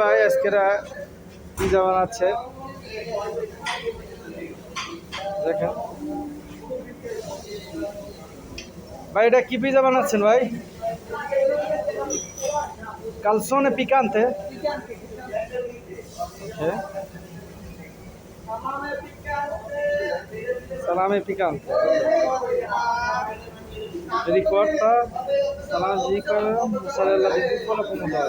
ভাই কি যেমন আছে? দেখেন। ভাই, এটা কি পিজা বানাচ্ছেন ভাই? কালসনে পিকান্তে? সালামে পিকান্তে। রিকর্ডটা সালাম জি করেন। সালাম জি করে কোনো দেওয়া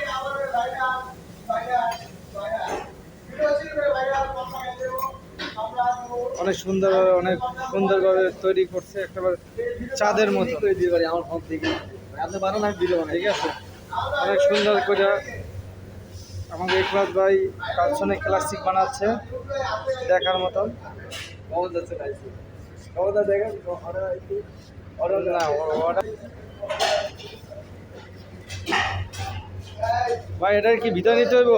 অনেক সুন্দরভাবে অনেক সুন্দরভাবে তৈরি করছে একেবারে চাঁদের মতো। তৈরি করি আমার ফোন থেকে। আপনি বানান আমি ভিডিও ঠিক আছে? অনেক সুন্দর করে আমাকে একলাস ভাই কালসনে ক্লাসিক বানাচ্ছে দেখার মতন। দেখেন অর্ডার অর্ডার ভাই এটার কি ভিতরে নিতে হইব?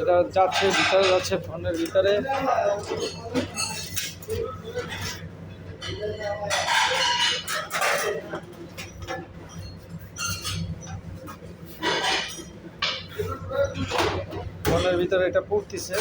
এটা যাচ্ছে ভিতরে যাচ্ছে ফোনের ভিতরে। ফোনের ভিতরে এটা পড়তেছে।